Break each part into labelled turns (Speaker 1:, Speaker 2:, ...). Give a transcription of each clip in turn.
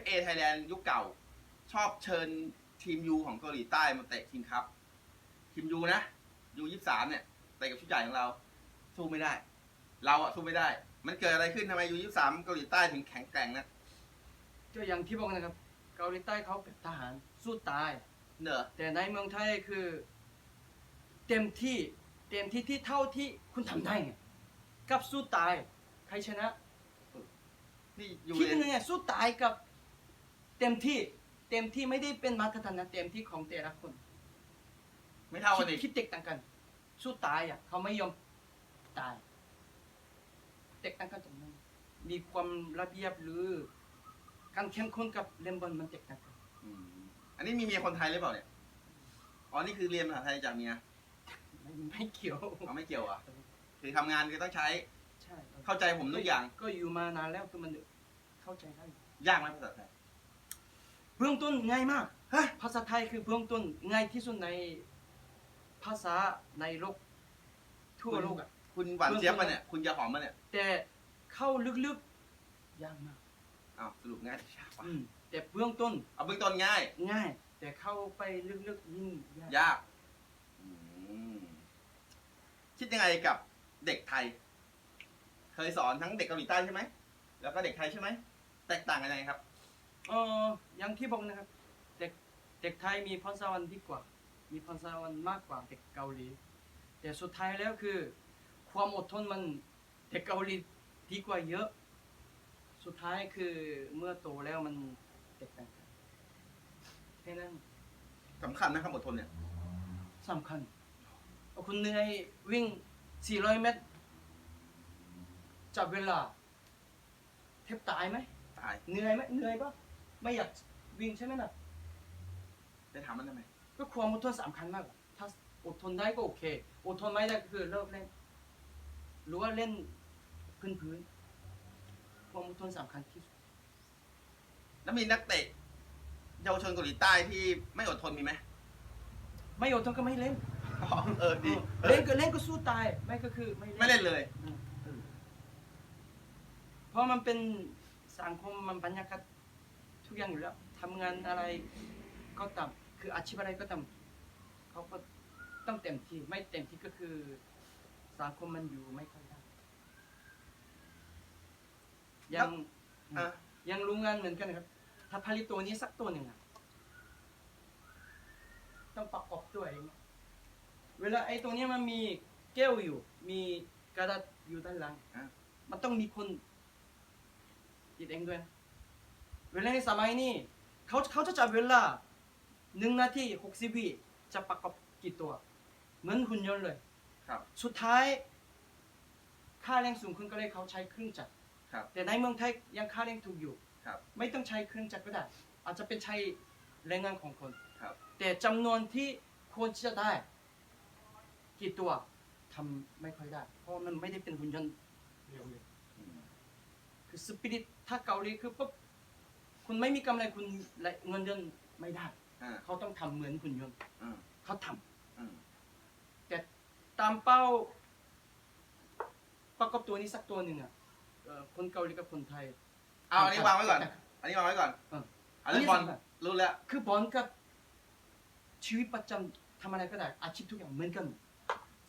Speaker 1: FA Thailand ยุคเก่า ชอบเชิญทีมยูของเกาหลีใต้มาเตะทีมครับทีมยูนะยูยี่สามเนี่ยเตะกับชุดใหญ่ของเรา สู้ไม่ได้ เราอะสู้ไม่ได้ มันเกิดอะไรขึ้นทำไมยูยี่สามเกาหลีใต้ถึงแข็งแกร่งนะ
Speaker 2: ก็อย่างที่บอกนะครับ เกาหลีใต้เขาเป็นทหารสู้ตาย
Speaker 1: เนอะ
Speaker 2: แต่ในเมืองไทยคือ เต็มที่เต็มที่ที่เท่าที่คุณทำได้ไงกับสู้ตาย ใครชนะ
Speaker 1: นี่ยู
Speaker 2: คิด
Speaker 1: เรียน
Speaker 2: ยังไงสู้ตายกับ เต็มที่เต็มที่ไม่ได้เป็นมาตรฐานนะเต็มที่ของแต่ละคน
Speaker 1: ไม่เท่ากัน
Speaker 2: คิ
Speaker 1: อี
Speaker 2: ด
Speaker 1: ก
Speaker 2: คิดแตกต่างกัน สู้ตายอะเขาไม่ยอมตายแตกต่างกันตรงนั้น มีความระเบียบหรือ การเข้มข้นกับเล่นบอลมันแตกต่างกัน
Speaker 1: อืมอันนี้มีเมียคนไทยหรือเปล่าเนี่ยอ๋อนี่คือเรียนภาษาไทยจากเมีย
Speaker 2: ไม่ไม่เกี่ยว
Speaker 1: เขาไม่เกี่ยวอะคือทำงานก็ต้องใช้
Speaker 2: ใช่
Speaker 1: เข้าใจผมทุกอย่าง
Speaker 2: ก็อยู่มานานแล้วคือมันเข้าใจได้
Speaker 1: ยากไหมภาษาไทย
Speaker 2: เบื้องต้นง่ายมาก
Speaker 1: ฮะ
Speaker 2: ภาษาไทยคือเบื้องต้นง่ายที่สุดในภาษาในโลกทั่วโลกอะ
Speaker 1: คุณหวานเจี๊ยบมาเนี่ย คุณจะหอมมาเนี่ย
Speaker 2: แต่เข้าลึกๆยากมาก
Speaker 1: อ้าวสรุปง่ายหรือยากวะ
Speaker 2: อืมแต่เบื้องต้น
Speaker 1: เอาเบื้องต้นง่าย
Speaker 2: ง่าย แต่เข้าไปลึกๆยิ่งยาก
Speaker 1: ยากอืมคิดยังไงกับเด็กไทย เคยสอนทั้งเด็กเกาหลีใต้ใช่ไหมแล้วก็เด็กไทยใช่ไหมแตกต่างกันยังไงครับ
Speaker 2: เอออย่างที่บอกนะครับ เด็กเด็กไทยมีพรสวรรค์ดีกว่า มีพรสวรรค์มากกว่าเด็กเกาหลี แต่สุดท้ายแล้วคือ ความอดทนมันเด็กเกาหลีดีกว่าเยอะ สุดท้ายคือเมื่อโตแล้วมันแตกต่างกันแค่นั้น
Speaker 1: สำคัญนะความอดทนเนี่ย
Speaker 2: สำคัญเอาคุณเหนื่อยวิ่ง 400 เมตร จับเวลาแทบตายไหม
Speaker 1: ตาย
Speaker 2: เหนื่อยไหมเหนื่อยปะ ไม่อยากวิ่งใช่ไหมล่ะ
Speaker 1: ได้ถามมันทำไม
Speaker 2: ก็ความอดทนสำคัญมากกว่าถ้าอดทนได้ก็โอเค อดทนไม่ได้ก็คือเลิกเล่น หรือว่าเล่นพื้นพื้นๆความอดทนสำคัญที่สุด
Speaker 1: แล้วมีนักเตะเยาวชนเกาหลีใต้ที่ไม่อดทนมีไหม
Speaker 2: ไม่อดทนก็ไม่เล่น
Speaker 1: อ๋อเออดีเอ
Speaker 2: เล่
Speaker 1: อน
Speaker 2: ก็เล่นก็สู้ตาย ไม่ก็คือไม่
Speaker 1: ไม่เล่นเลย
Speaker 2: อืมเพราะมันเป็นสังคมมันบรรยากาศ ทุกอย่างอยู่แล้วทำงานอะไรก็ตามคืออาชีพอะไรก็ตามเขาก็ต้องเต็มที่ไม่เต็มที่ก็คือสังคมมันอยู่ไม่ค่อยได้ยัง
Speaker 1: อะ
Speaker 2: ยังรู้งานเหมือนกันครับ ถ้าผลิตตัวนี้สักตัวหนึ่งอะต้องประกอบด้วยอย่างเงี้ยเวลาไอ้ตัวเนี้ยมันมีแก้วอยู่ มีกระดาษอยู่ด้านหลัง
Speaker 1: อะ
Speaker 2: มันต้องมีคนติดเองด้วยนะ เวลาในสมัยนี้เขาเขาจะจับเวลาหนึ่งนาทีหกสิบวิจะประกอบกี่ตัว เหมือนหุ่นยนต์เลย
Speaker 1: ครับ
Speaker 2: สุดท้าย ค่าแรงสูงขึ้นก็เลยเขาใช้เครื่องจักร
Speaker 1: ครับ
Speaker 2: แต่ในเมืองไทยยังค่าแรงถูกอยู่
Speaker 1: ครับ
Speaker 2: ไม่ต้องใช้เครื่องจักรก็ได้ อาจจะเป็นใช้แรงงานของคน
Speaker 1: ครับ
Speaker 2: แต่จำนวนที่ควรที่จะได้กี่ตัวทำไม่ค่อยได้ เพราะมันไม่ได้เป็นหุ่นยนต์เร็วเลย
Speaker 1: อืม
Speaker 2: คือสปิริตถ้าเกาหลีคือปุ๊บ คุณไม่มีกำไรคุณเงินเดือนไม่ได้
Speaker 1: อ่า
Speaker 2: เขาต้องทำเหมือนหุ่นยนต์
Speaker 1: อ่า
Speaker 2: เขาทำ
Speaker 1: อ่า
Speaker 2: แต่ตามเป้า ประกอบตัวนี้สักตัวหนึ่งอะเอ่อคนเกาหลีกับคนไทย
Speaker 1: เอาอันนี้วางไว้ก่อน อันนี้วางไว้ก่อน
Speaker 2: เออ
Speaker 1: เอาเรื่องบอล
Speaker 2: อันนี้สำคัญ
Speaker 1: รู้แล้ว
Speaker 2: คือบอลกับชีวิตประจำทำอะไรก็ได้ อาชีพทุกอย่างเหมือนกันหมด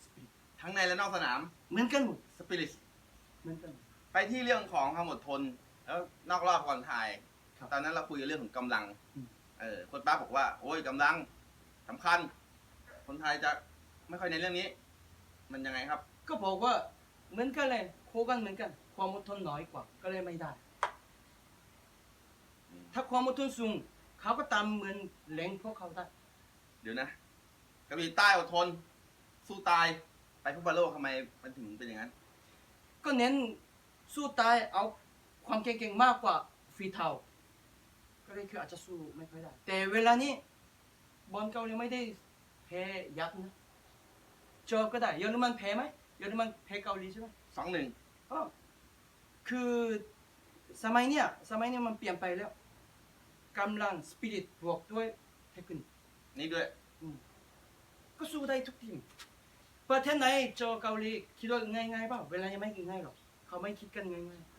Speaker 2: Spirit
Speaker 1: ทั้งในและนอกสนาม
Speaker 2: เหมือนกันหมด
Speaker 1: สปิริต
Speaker 2: เหมือนกันหมด
Speaker 1: ไปที่เรื่องของความอดทน แล้วนอกรอบก่อนถ่าย
Speaker 2: ครับ
Speaker 1: ตอนนั้นเราคุยกันเรื่องของกำลัง
Speaker 2: อืม
Speaker 1: เออคนป้าบอกว่า โอ้ยกำลังสำคัญ คนไทยจะไม่ค่อยในนเรื่องนี้ มันยังไงครับ
Speaker 2: ก็บอกว่าเหมือนกันเลยโคกันเหมือนกัน ความอดทนน้อยกว่าก็เลยไม่ได้
Speaker 1: อืม
Speaker 2: ถ้าความอดทนสูงเขาก็ตามเหมือนแรงพวกเขาได้
Speaker 1: เดี๋ยวนะเกาหลีใต้อดทน สู้ตายไปฟุตบอลโลกทำไมมันถึงเป็นอย่างนั้น
Speaker 2: ก็เน้นสู้ตายเอาความเก่งๆมากกว่าฝีเท้า ก็เลยคืออาจจะสู้ไม่ค่อยได้ แต่เวลานี้บอลเกาหลีไม่ได้แพ้ยับนะเจอก็ได้เยอรมันแพ้ไหมเยอรมันแพ้เกาหลีใช่ไหม
Speaker 1: สองหนึ่ง
Speaker 2: อ๋อคือสมัยเนี้ยสมัยเนี้ยมันเปลี่ยนไปแล้วกำลังสปิริตบวกด้วยเทคนิค
Speaker 1: นี่ด้วย
Speaker 2: ก็สู้ได้ทุกทีมประเทศไหนเจอเกาหลีคิดว่าง่ายๆเปล่าเวลายังไม่ง่ายหรอกเขาไม่คิดกันง่ายๆ